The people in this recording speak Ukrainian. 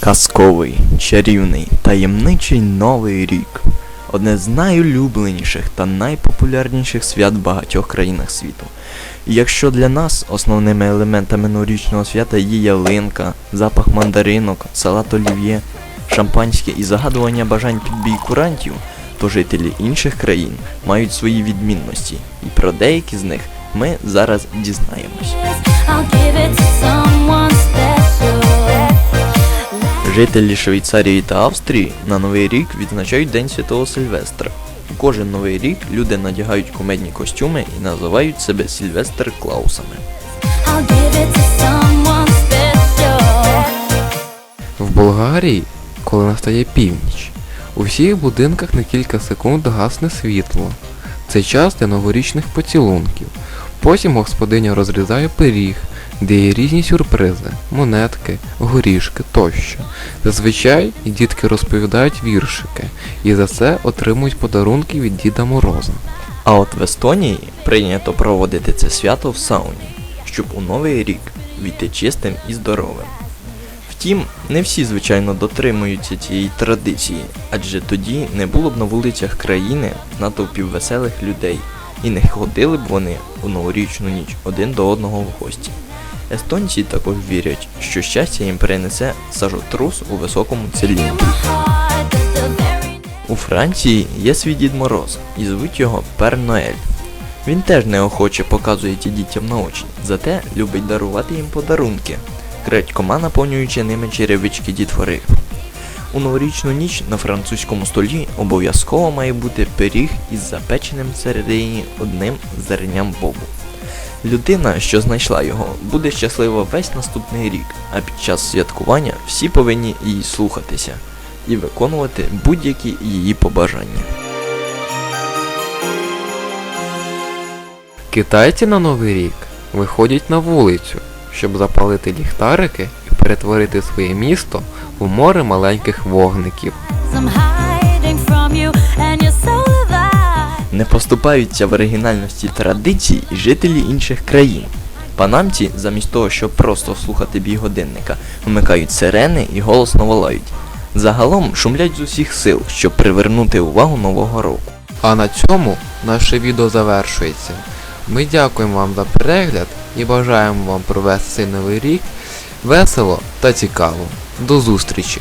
Казковий, чарівний, таємничий Новий рік одне з найулюбленіших та найпопулярніших свят в багатьох країнах світу. І якщо для нас основними елементами новорічного свята є ялинка, запах мандаринок, салат олів'є, шампанське і загадування бажань під бій то жителі інших країн мають свої відмінності, і про деякі з них ми зараз дізнаємось. Жителі Швейцарії та Австрії на Новий рік відзначають День Святого Сильвестра. У Кожен новий рік люди надягають кумедні костюми і називають себе Сільвестр Клаусами. В Болгарії, коли настає північ, у всіх будинках на кілька секунд гасне світло. Це час для новорічних поцілунків. Потім господиня розрізає пиріг, де є різні сюрпризи, монетки, горішки тощо. Зазвичай дітки розповідають віршики і за це отримують подарунки від Діда Мороза. А от в Естонії прийнято проводити це свято в сауні, щоб у новий рік війти чистим і здоровим. Втім, не всі, звичайно, дотримуються цієї традиції, адже тоді не було б на вулицях країни натовпів веселих людей, і не ходили б вони у новорічну ніч один до одного в гості. Естонці також вірять, що щастя їм принесе сажотрус у високому циліндрі. У Франції є свій Дід Мороз і звуть його Пер Ноель. Він теж неохоче показує ті дітям на очі, зате любить дарувати їм подарунки, крадькома наповнюючи ними черевички дітвори. У новорічну ніч на французькому столі обов'язково має бути пиріг із запеченим всередині одним зерням бобу. Людина, що знайшла його, буде щаслива весь наступний рік, а під час святкування всі повинні її слухатися і виконувати будь-які її побажання. Китайці на Новий рік виходять на вулицю, щоб запалити ліхтарики і перетворити своє місто в море маленьких вогників. Не поступаються в оригінальності традицій і жителі інших країн. Панамці, замість того, щоб просто слухати бій годинника, вмикають сирени і голосно волають. Загалом шумлять з усіх сил, щоб привернути увагу нового року. А на цьому наше відео завершується. Ми дякуємо вам за перегляд і бажаємо вам провести новий рік весело та цікаво. До зустрічі!